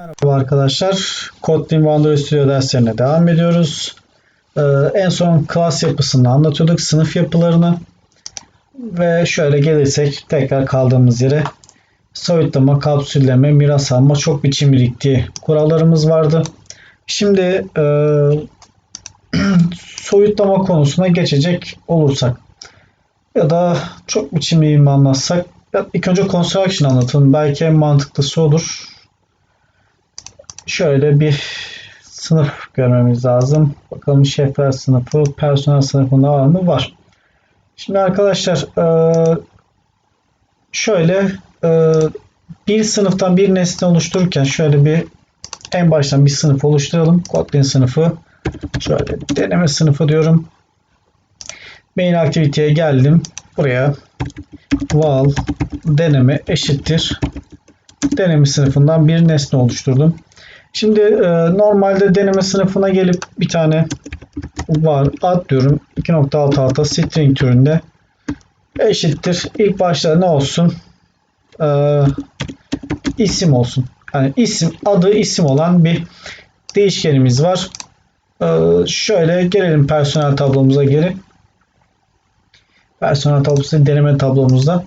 Merhaba arkadaşlar. Kotlin Boundary Studio derslerine devam ediyoruz. Ee, en son klas yapısını anlatıyorduk. Sınıf yapılarını. Ve şöyle gelirsek tekrar kaldığımız yere soyutlama, kapsülleme, miras alma, çok biçim biriktiği kurallarımız vardı. Şimdi e, soyutlama konusuna geçecek olursak ya da çok biçimli mi anlatsak ilk önce construction anlatalım. Belki en mantıklısı olur. Şöyle bir sınıf görmemiz lazım. Bakalım şefler sınıfı, personel sınıfında var mı? Var. Şimdi arkadaşlar eee, şöyle eee, bir sınıftan bir nesne oluştururken şöyle bir en baştan bir sınıf oluşturalım. Kotlin sınıfı. Şöyle deneme sınıfı diyorum. Main aktiviteye geldim. Buraya val deneme eşittir. Deneme sınıfından bir nesne oluşturdum. Şimdi e, normalde deneme sınıfına gelip bir tane var ad diyorum. 2.66 string türünde eşittir. İlk başta ne olsun? E, isim olsun. Yani isim adı isim olan bir değişkenimiz var. E, şöyle gelelim personel tablomuza geri. Personel tablosu deneme tablomuzda.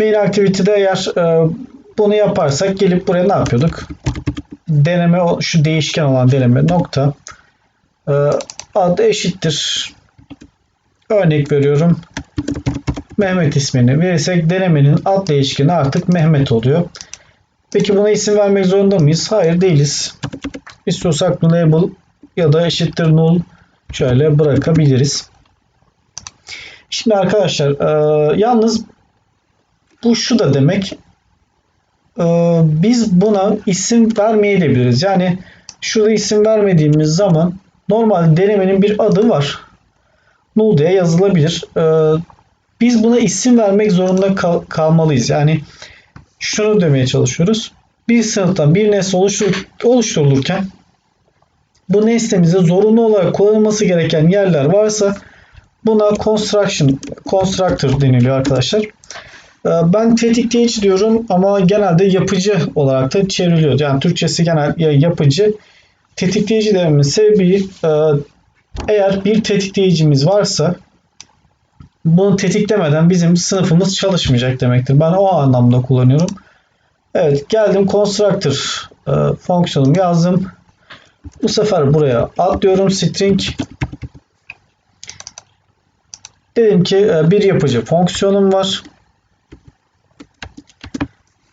Main activity'de eğer e, bunu yaparsak gelip buraya ne yapıyorduk? Deneme şu değişken olan deneme nokta e, adı eşittir. Örnek veriyorum. Mehmet ismini verirsek denemenin ad değişkeni artık Mehmet oluyor. Peki buna isim vermek zorunda mıyız? Hayır değiliz. İstiyorsak nullable ya da eşittir null şöyle bırakabiliriz. Şimdi arkadaşlar e, yalnız bu şu da demek biz buna isim vermeyebiliriz. Yani şurada isim vermediğimiz zaman normal denemenin bir adı var. Null diye yazılabilir. Ee, biz buna isim vermek zorunda kal- kalmalıyız. Yani şunu demeye çalışıyoruz. Bir sınıftan bir nesne oluştur- oluşturulurken bu nesnemize zorunlu olarak kullanılması gereken yerler varsa buna construction, constructor deniliyor arkadaşlar. Ee, Ben tetikleyici diyorum ama genelde yapıcı olarak da çevriliyor. Yani Türkçesi genel ya yapıcı. Tetikleyici dememin sebebi e, eğer bir tetikleyicimiz varsa bunu tetiklemeden bizim sınıfımız çalışmayacak demektir. Ben o anlamda kullanıyorum. Evet geldim constructor e, fonksiyonumu yazdım. Bu sefer buraya atlıyorum string. Dedim ki e, bir yapıcı fonksiyonum var.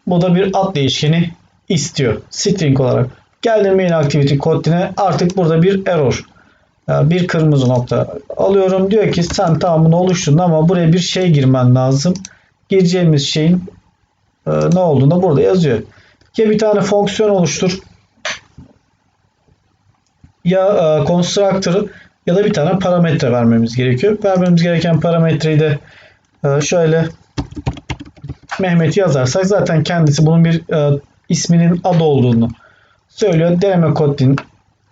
Bu da bir ad değişkeni istiyor. String olarak. Geldim main activity kodine. Artık burada bir error. Bir kırmızı nokta alıyorum. Diyor ki sen tamamını oluşturdun ama buraya bir şey girmen lazım. Gireceğimiz şeyin e, ne olduğunu burada yazıyor. Ya bir tane fonksiyon oluştur. Ya e, constructor ya da bir tane parametre vermemiz gerekiyor. Vermemiz gereken parametreyi de e, şöyle Mehmet yazarsak zaten kendisi bunun bir e, isminin adı olduğunu söylüyor. Deneme kodin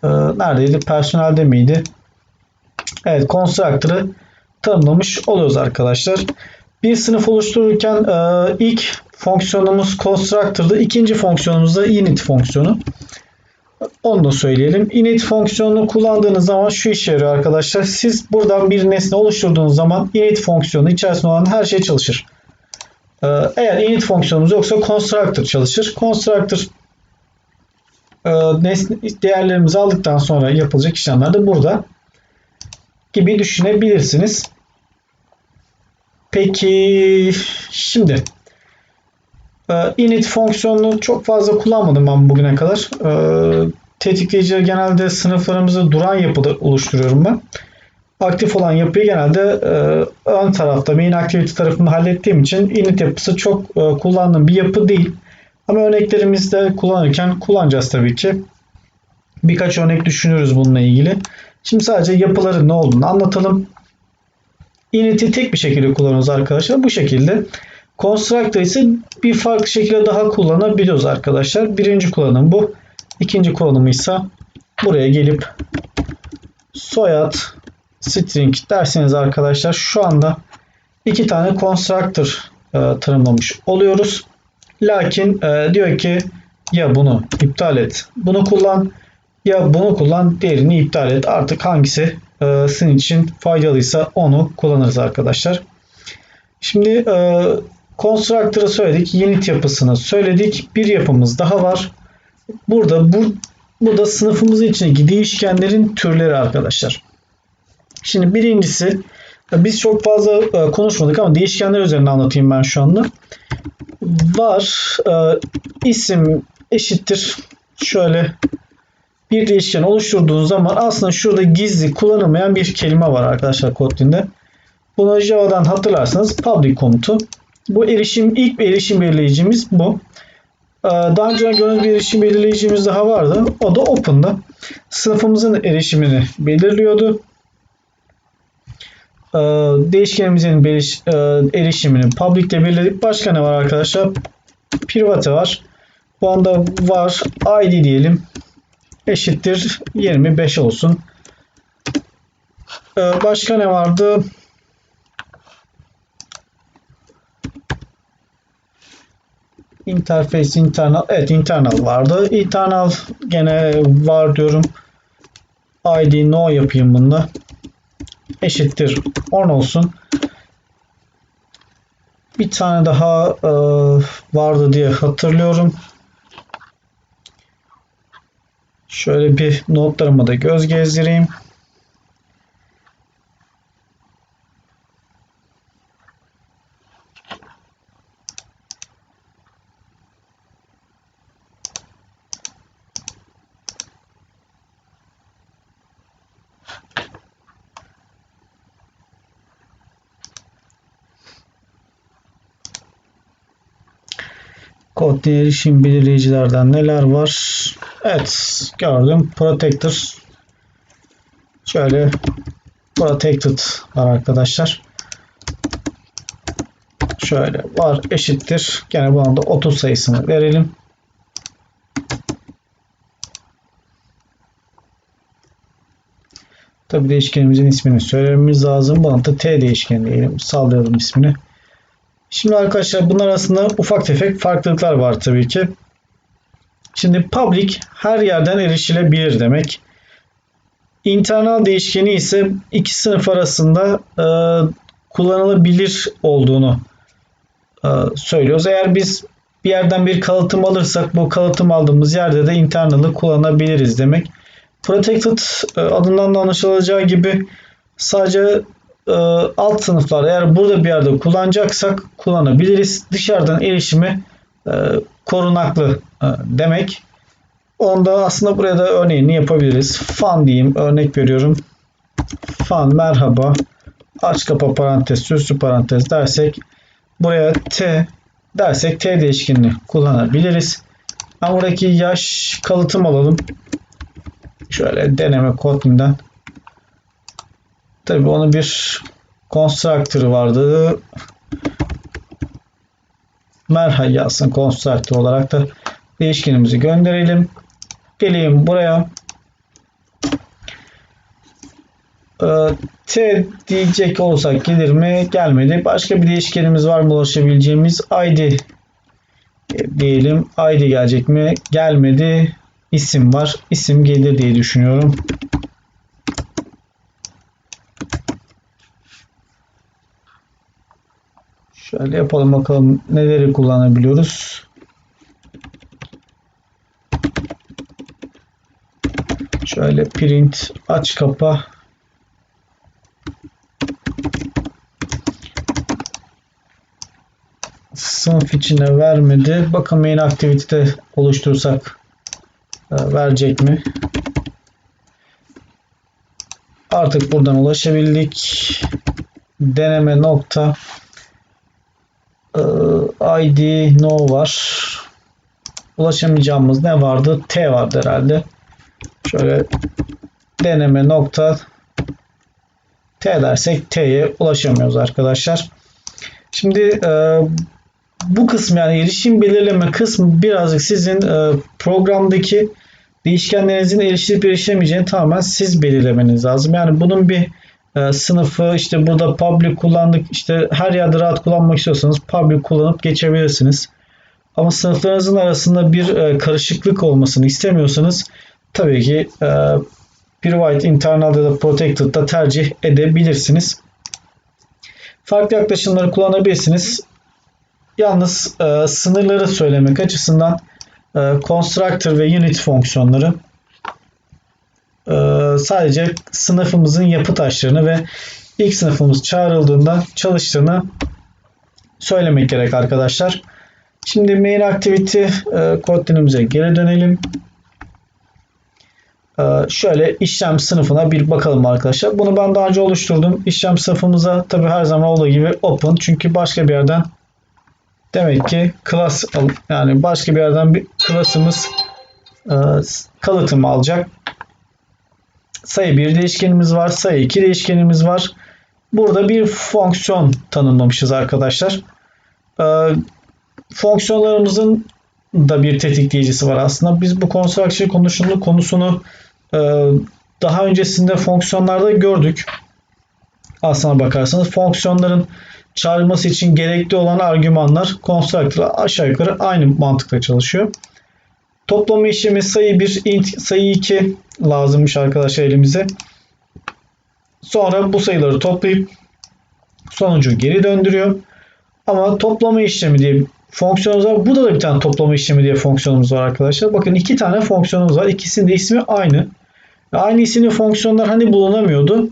e, neredeydi? Personelde miydi? Evet, constructor'ı tanımlamış oluyoruz arkadaşlar. Bir sınıf oluştururken e, ilk fonksiyonumuz constructor'dı. İkinci fonksiyonumuz da init fonksiyonu. Onu da söyleyelim. Init fonksiyonunu kullandığınız zaman şu işe yarıyor arkadaşlar. Siz buradan bir nesne oluşturduğunuz zaman init fonksiyonu içerisinde olan her şey çalışır. Ee, Eğer init fonksiyonumuz yoksa constructor çalışır. Constructor e, değerlerimizi aldıktan sonra yapılacak işlemler de burada gibi düşünebilirsiniz. Peki şimdi e, init fonksiyonunu çok fazla kullanmadım ben bugüne kadar. E, Tetikleyicileri genelde sınıflarımızı duran yapıda oluşturuyorum ben aktif olan yapıyı genelde e, ön tarafta main activity tarafını hallettiğim için init yapısı çok e, kullandığım bir yapı değil. Ama örneklerimizde kullanırken kullanacağız tabii ki. Birkaç örnek düşünürüz bununla ilgili. Şimdi sadece yapıların ne olduğunu anlatalım. Init'i tek bir şekilde kullanıyoruz arkadaşlar. Bu şekilde. Constructor ise bir farklı şekilde daha kullanabiliyoruz arkadaşlar. Birinci kullanım bu. İkinci kullanımı ise buraya gelip soyad string derseniz arkadaşlar şu anda iki tane constructor e, tanımlamış oluyoruz. Lakin e, diyor ki Ya bunu iptal et. Bunu kullan. Ya bunu kullan. Diğerini iptal et. Artık hangisi e, sizin için faydalıysa onu kullanırız arkadaşlar. Şimdi e, Constructor'ı söyledik. Unit yapısını söyledik. Bir yapımız daha var. Burada bu, bu da sınıfımızın içindeki değişkenlerin türleri arkadaşlar. Şimdi birincisi biz çok fazla e, konuşmadık ama değişkenler üzerine anlatayım ben şu anda. Var e, isim eşittir şöyle bir değişken oluşturduğunuz zaman aslında şurada gizli kullanılmayan bir kelime var arkadaşlar Kotlin'de. Bunu Java'dan hatırlarsanız public komutu. Bu erişim ilk bir erişim belirleyicimiz bu. Ee, daha önce gördüğünüz bir erişim belirleyicimiz daha vardı. O da open'da. Sınıfımızın erişimini belirliyordu. Ee, değişkenimizin e, erişimini public ile belirledik. Başka ne var arkadaşlar? Private var. Bu anda var id diyelim. Eşittir 25 olsun. Ee, başka ne vardı? Interface internal. Evet internal vardı. Internal gene var diyorum. ID no yapayım bunda. Eşittir 10 olsun. Bir tane daha e, vardı diye hatırlıyorum. Şöyle bir notlarıma da göz gezdireyim. Kod erişim belirleyicilerden neler var? Evet gördüm. Protector şöyle protected var arkadaşlar. Şöyle var eşittir. Gene bu anda 30 sayısını verelim. Tabi değişkenimizin ismini söylememiz lazım. Bu anda t değişkeni diyelim. Sallayalım ismini. Şimdi arkadaşlar bunlar arasında ufak tefek farklılıklar var tabii ki. Şimdi public her yerden erişilebilir demek. Internal değişkeni ise iki sınıf arasında e, kullanılabilir olduğunu e, söylüyoruz. Eğer biz bir yerden bir kalıtım alırsak bu kalıtım aldığımız yerde de internal'ı kullanabiliriz demek. Protected e, adından da anlaşılacağı gibi sadece e, alt sınıflar eğer burada bir yerde kullanacaksak kullanabiliriz. Dışarıdan erişimi e, korunaklı e, demek. Onda aslında buraya da örneğini yapabiliriz. Fan diyeyim örnek veriyorum. Fan merhaba aç kapa parantez süslü parantez dersek buraya t dersek t değişkenini kullanabiliriz. Ben buradaki yaş kalıtım alalım. Şöyle deneme Kotlin'den Tabii onun bir constructor vardı. Merhaba yazsın constructor olarak da değişkenimizi gönderelim. Geleyim buraya. Ee, T diyecek olsak gelir mi? Gelmedi. Başka bir değişkenimiz var mı ulaşabileceğimiz? ID diyelim. ID gelecek mi? Gelmedi. İsim var. İsim gelir diye düşünüyorum. Şöyle yapalım bakalım neleri kullanabiliyoruz. Şöyle print aç kapa sınıf içine vermedi. Bakın main activity'de oluştursak e, verecek mi? Artık buradan ulaşabildik. Deneme nokta ID no var. Ulaşamayacağımız ne vardı? T vardı herhalde. Şöyle deneme nokta T dersek T'ye ulaşamıyoruz arkadaşlar. Şimdi e, bu kısım yani erişim belirleme kısmı birazcık sizin e, programdaki değişkenlerinizin erişilip erişemeyeceğini tamamen siz belirlemeniz lazım. Yani bunun bir e, sınıfı işte burada public kullandık işte her yerde rahat kullanmak istiyorsanız public kullanıp geçebilirsiniz. Ama sınıflarınızın arasında bir e, karışıklık olmasını istemiyorsanız tabii ki e, Private, Internal ya da Protected'da tercih edebilirsiniz. Farklı yaklaşımları kullanabilirsiniz. Yalnız e, sınırları söylemek açısından e, Constructor ve Unit fonksiyonları sadece sınıfımızın yapı taşlarını ve ilk sınıfımız çağrıldığında çalıştığını söylemek gerek arkadaşlar. Şimdi main activity e, kod dilimize geri dönelim. E, şöyle işlem sınıfına bir bakalım arkadaşlar. Bunu ben daha önce oluşturdum. İşlem sınıfımıza tabi her zaman olduğu gibi open. Çünkü başka bir yerden demek ki class yani başka bir yerden bir class'ımız e, kalıtımı alacak. Sayı 1 değişkenimiz var. Sayı 2 değişkenimiz var. Burada bir fonksiyon tanımlamışız arkadaşlar. Ee, fonksiyonlarımızın da bir tetikleyicisi var aslında. Biz bu construction konusunu, konusunu e, daha öncesinde fonksiyonlarda gördük. Aslına bakarsanız fonksiyonların çağrılması için gerekli olan argümanlar constructor'la aşağı yukarı aynı mantıkla çalışıyor. Toplama işlemi sayı 1, int sayı 2 lazımmış arkadaşlar elimize. Sonra bu sayıları toplayıp sonucu geri döndürüyor. Ama toplama işlemi diye fonksiyonumuz var. Burada da bir tane toplama işlemi diye fonksiyonumuz var arkadaşlar. Bakın iki tane fonksiyonumuz var. İkisinin de ismi aynı. Aynı isimli fonksiyonlar hani bulunamıyordu.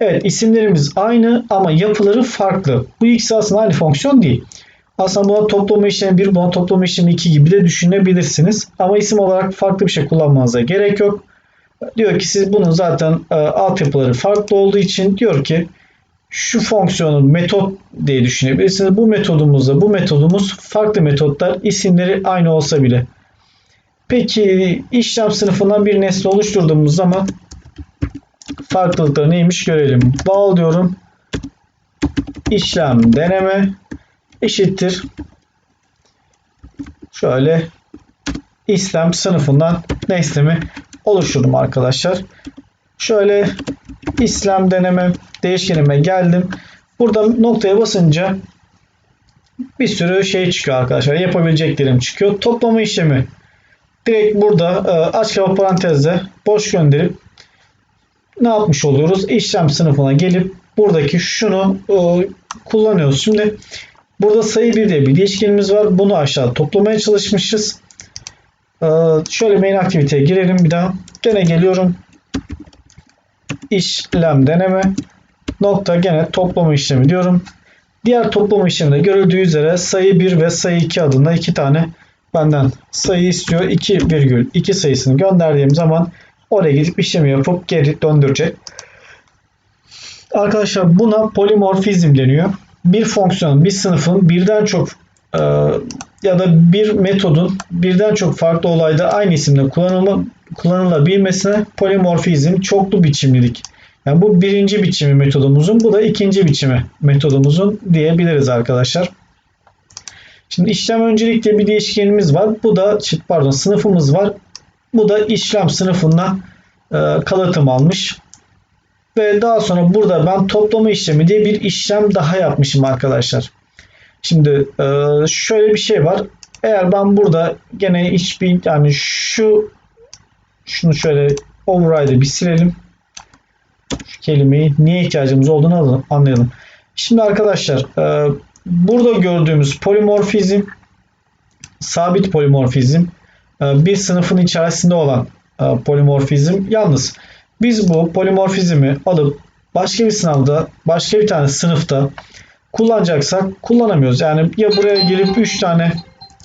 Evet isimlerimiz aynı ama yapıları farklı. Bu ikisi aslında aynı fonksiyon değil. Aslında buna toplama işlemi 1, buna toplama işlemi 2 gibi de düşünebilirsiniz. Ama isim olarak farklı bir şey kullanmanıza gerek yok. Diyor ki siz bunun zaten e, altyapıları farklı olduğu için diyor ki şu fonksiyonun metot diye düşünebilirsiniz. Bu metodumuzda bu metodumuz farklı metotlar isimleri aynı olsa bile. Peki işlem sınıfından bir nesne oluşturduğumuz zaman farklılıkları neymiş görelim. Val diyorum. İşlem deneme eşittir. Şöyle İslam sınıfından nesnemi oluşturdum arkadaşlar. Şöyle İslam deneme değişkenime geldim. Burada noktaya basınca bir sürü şey çıkıyor arkadaşlar. Yapabileceklerim çıkıyor. Toplama işlemi direkt burada e, aç kapa parantezle boş gönderip ne yapmış oluyoruz? İşlem sınıfına gelip buradaki şunu e, kullanıyoruz. Şimdi burada sayı 1 diye bir değişkenimiz var. Bunu aşağı toplamaya çalışmışız. E, şöyle main aktiviteye girelim bir daha. Gene geliyorum. İşlem deneme nokta gene toplama işlemi diyorum. Diğer toplama işleminde görüldüğü üzere sayı 1 ve sayı 2 adında iki tane benden sayı istiyor. 2,2 sayısını gönderdiğim zaman oraya gidip işlemi yapıp geri döndürecek. Arkadaşlar buna polimorfizm deniyor. Bir fonksiyon, bir sınıfın birden çok e, ya da bir metodun birden çok farklı olayda aynı isimle kullanılma, kullanılabilmesine polimorfizm, çoklu biçimlilik. Yani bu birinci biçimi metodumuzun, bu da ikinci biçimi metodumuzun diyebiliriz arkadaşlar. Şimdi işlem öncelikle bir değişkenimiz var. Bu da pardon sınıfımız var. Bu da işlem sınıfına e, kalıtım almış. Ve daha sonra burada ben toplama işlemi diye bir işlem daha yapmışım arkadaşlar. Şimdi e, şöyle bir şey var. Eğer ben burada gene hiçbir yani şu şunu şöyle override'ı bir silelim. Şu kelimeyi niye ihtiyacımız olduğunu anlayalım. Şimdi arkadaşlar e, burada gördüğümüz polimorfizm sabit polimorfizm e, bir sınıfın içerisinde olan polimorfizm. Yalnız biz bu polimorfizmi alıp başka bir sınavda başka bir tane sınıfta kullanacaksak kullanamıyoruz. Yani ya buraya gelip 3 tane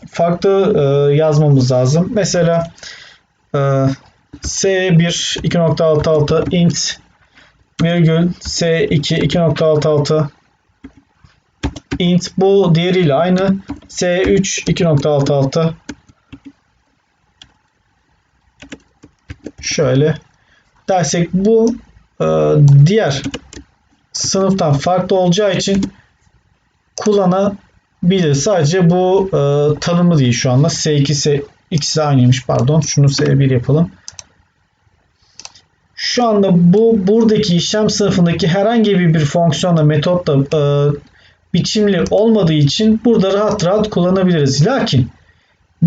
farklı e, yazmamız lazım. Mesela e, S1 2.66 int virgül S2 2.66 int bu diğeriyle aynı S3 2.66 şöyle dersek bu e, diğer sınıftan farklı olacağı için kullanabilir. Sadece bu e, tanımı değil şu anda. S2, S ikisi aynıymış pardon. Şunu S1 yapalım. Şu anda bu buradaki işlem sınıfındaki herhangi bir, bir fonksiyonla metotla e, biçimli olmadığı için burada rahat rahat kullanabiliriz. Lakin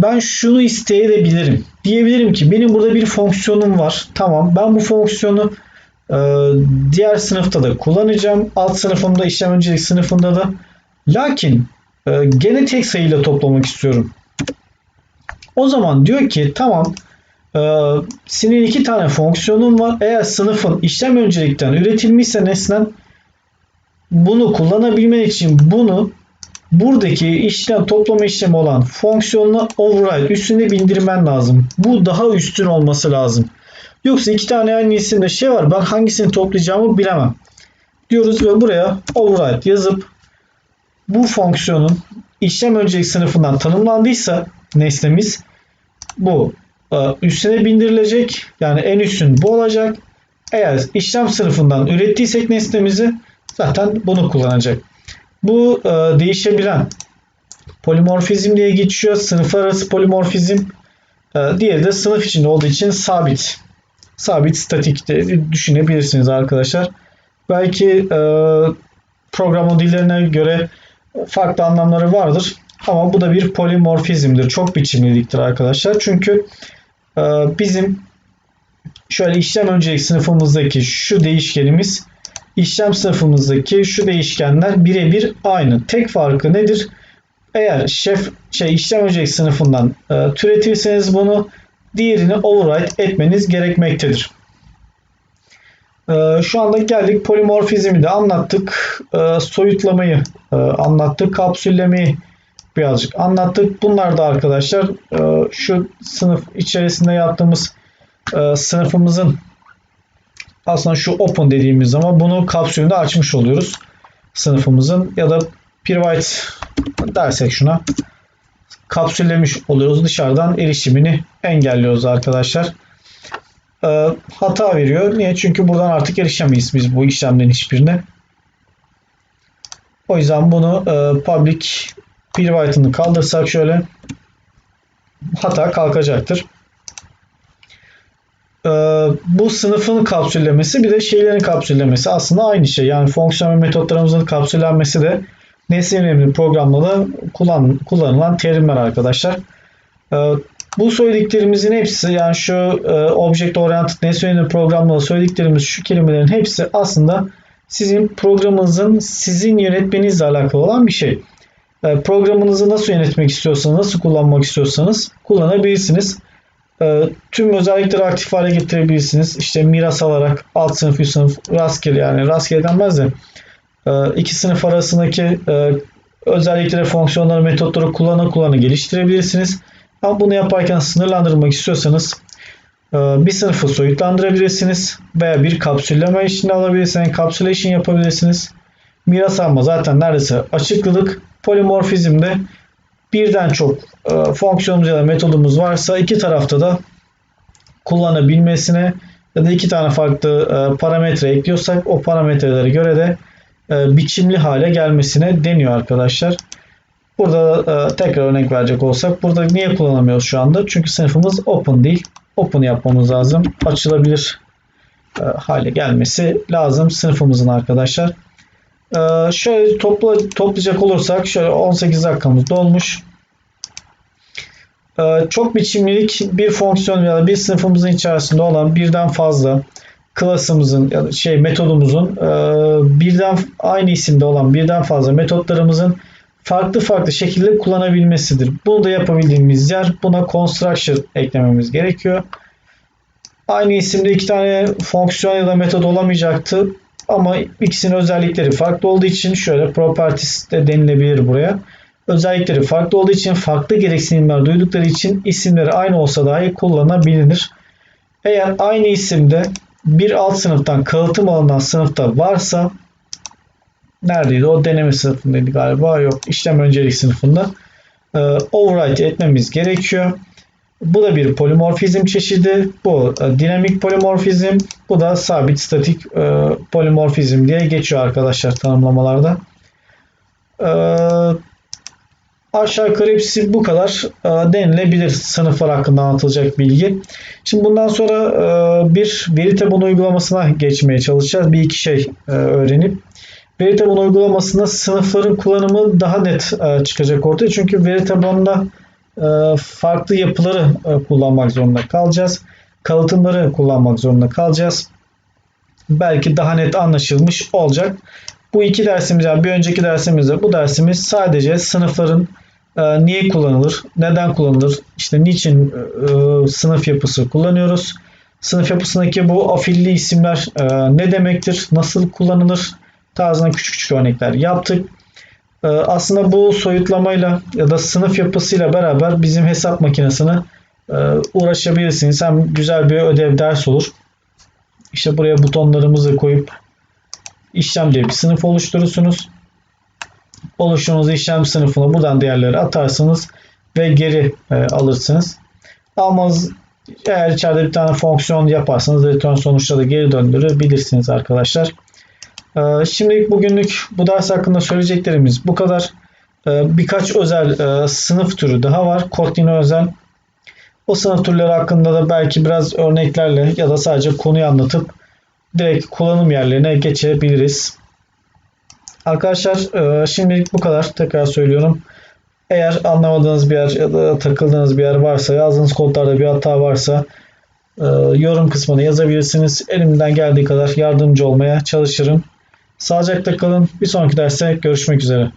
ben şunu isteyebilirim. Diyebilirim ki benim burada bir fonksiyonum var. Tamam ben bu fonksiyonu e, diğer sınıfta da kullanacağım. Alt sınıfımda işlem öncelik sınıfında da. Lakin e, gene tek sayıyla toplamak istiyorum. O zaman diyor ki tamam e, senin iki tane fonksiyonun var. Eğer sınıfın işlem öncelikten üretilmişse nesnen bunu kullanabilmen için bunu buradaki işlem toplama işlemi olan fonksiyonuna override üstüne bindirmen lazım. Bu daha üstün olması lazım. Yoksa iki tane aynı isimde şey var. Ben hangisini toplayacağımı bilemem. Diyoruz ve buraya override yazıp bu fonksiyonun işlem öncelik sınıfından tanımlandıysa nesnemiz bu e, üstüne bindirilecek. Yani en üstün bu olacak. Eğer işlem sınıfından ürettiysek nesnemizi zaten bunu kullanacak. Bu e, değişebilen polimorfizm diye geçiyor. Sınıflar arası polimorfizm. E, diğeri de sınıf içinde olduğu için sabit. Sabit statik de düşünebilirsiniz arkadaşlar. Belki e, program dillerine göre farklı anlamları vardır. Ama bu da bir polimorfizmdir. Çok biçimliliktir arkadaşlar. Çünkü e, bizim şöyle işlem öncelik sınıfımızdaki şu değişkenimiz işlem sınıfımızdaki şu değişkenler birebir aynı. Tek farkı nedir? Eğer şef şey işlem öncelik sınıfından e, türetirseniz bunu diğerini override etmeniz gerekmektedir. E, şu anda geldik polimorfizmi de anlattık. E, soyutlamayı e, anlattık. Kapsüllemeyi birazcık anlattık. Bunlar da arkadaşlar e, şu sınıf içerisinde yaptığımız e, sınıfımızın aslında şu open dediğimiz zaman bunu kapsülünde açmış oluyoruz. Sınıfımızın ya da private dersek şuna kapsüllemiş oluyoruz. Dışarıdan erişimini engelliyoruz arkadaşlar. Ee, hata veriyor. Niye? Çünkü buradan artık erişemeyiz biz bu işlemlerin hiçbirine. O yüzden bunu e, public private'ını kaldırsak şöyle hata kalkacaktır. Ee, bu sınıfın kapsüllemesi bir de şeylerin kapsüllemesi aslında aynı şey. Yani fonksiyon ve metotlarımızın kapsüllenmesi de nesne yönelimli programda kullan, kullanılan terimler arkadaşlar. Ee, bu söylediklerimizin hepsi yani şu e, object oriented nesne yönelimli programda söylediklerimiz şu kelimelerin hepsi aslında sizin programınızın sizin yönetmenizle alakalı olan bir şey. E, programınızı nasıl yönetmek istiyorsanız, nasıl kullanmak istiyorsanız kullanabilirsiniz. E, tüm özellikleri aktif hale getirebilirsiniz. İşte miras alarak alt sınıf, üst sınıf, rastgele yani rastgele denmez de e, iki sınıf arasındaki e, özellikleri, fonksiyonları, metotları kullanı kullanı geliştirebilirsiniz. Ama bunu yaparken sınırlandırmak istiyorsanız e, bir sınıfı soyutlandırabilirsiniz veya bir kapsülleme işini alabilirsiniz. Kapsülation yapabilirsiniz. Miras alma zaten neredeyse açıklılık. Polimorfizmde birden çok e, fonksiyonumuz ya da metodumuz varsa iki tarafta da kullanabilmesine ya da iki tane farklı e, parametre ekliyorsak o parametrelere göre de e, biçimli hale gelmesine deniyor arkadaşlar. Burada e, tekrar örnek verecek olsak burada niye kullanamıyoruz şu anda? Çünkü sınıfımız open değil. Open yapmamız lazım. Açılabilir e, hale gelmesi lazım sınıfımızın arkadaşlar. E, şöyle topla, toplayacak olursak şöyle 18 dakikamız dolmuş. E, çok biçimlilik bir fonksiyon ya da bir sınıfımızın içerisinde olan birden fazla klasımızın ya da şey metodumuzun e, birden aynı isimde olan birden fazla metotlarımızın farklı farklı şekilde kullanabilmesidir. Bunu da yapabildiğimiz yer buna construction eklememiz gerekiyor. Aynı isimde iki tane fonksiyon ya da metod olamayacaktı. Ama ikisinin özellikleri farklı olduğu için şöyle properties de denilebilir buraya. Özellikleri farklı olduğu için farklı gereksinimler duydukları için isimleri aynı olsa dahi kullanabilir. Eğer aynı isimde bir alt sınıftan kalıtım alınan sınıfta varsa neredeydi o deneme sınıfındaydı galiba yok işlem öncelik sınıfında e, override etmemiz gerekiyor. Bu da bir polimorfizm çeşidi. Bu dinamik polimorfizm. Bu da sabit statik e, polimorfizm diye geçiyor arkadaşlar tanımlamalarda. E, aşağı yukarı hepsi bu kadar e, denilebilir sınıflar hakkında anlatılacak bilgi. Şimdi bundan sonra e, bir veri tabanı uygulamasına geçmeye çalışacağız. Bir iki şey e, öğrenip. Veri tabanı uygulamasında sınıfların kullanımı daha net e, çıkacak ortaya. Çünkü veri tabanında farklı yapıları e, kullanmak zorunda kalacağız. Kalıtımları kullanmak zorunda kalacağız. Belki daha net anlaşılmış olacak. Bu iki dersimiz, yani bir önceki dersimizde bu dersimiz sadece sınıfların e, niye kullanılır, neden kullanılır, işte niçin e, sınıf yapısı kullanıyoruz, sınıf yapısındaki bu afilli isimler ne demektir, nasıl kullanılır tarzında küçük küçük örnekler yaptık. E, aslında bu soyutlamayla ya da sınıf yapısıyla beraber bizim hesap makinesine e, uğraşabilirsiniz. Hem güzel bir ödev ders olur. İşte buraya butonlarımızı koyup işlem diye bir sınıf oluşturursunuz. Oluşturduğunuz işlem sınıfına buradan değerleri atarsınız ve geri e, alırsınız. Almanız eğer içeride bir tane fonksiyon yaparsanız return sonuçları geri döndürebilirsiniz arkadaşlar. E, şimdilik bugünlük bu ders hakkında söyleyeceklerimiz bu kadar. E, birkaç özel e, sınıf türü daha var. Kotlin özel. O sınıf türleri hakkında da belki biraz örneklerle ya da sadece konuyu anlatıp direkt kullanım yerlerine geçebiliriz. Arkadaşlar e, şimdilik bu kadar. Tekrar söylüyorum. Eğer anlamadığınız bir yer ya da takıldığınız bir yer varsa, yazdığınız kodlarda bir hata varsa e, yorum kısmına yazabilirsiniz. Elimden geldiği kadar yardımcı olmaya çalışırım. Sağlıcakla kalın. Bir sonraki derste görüşmek üzere.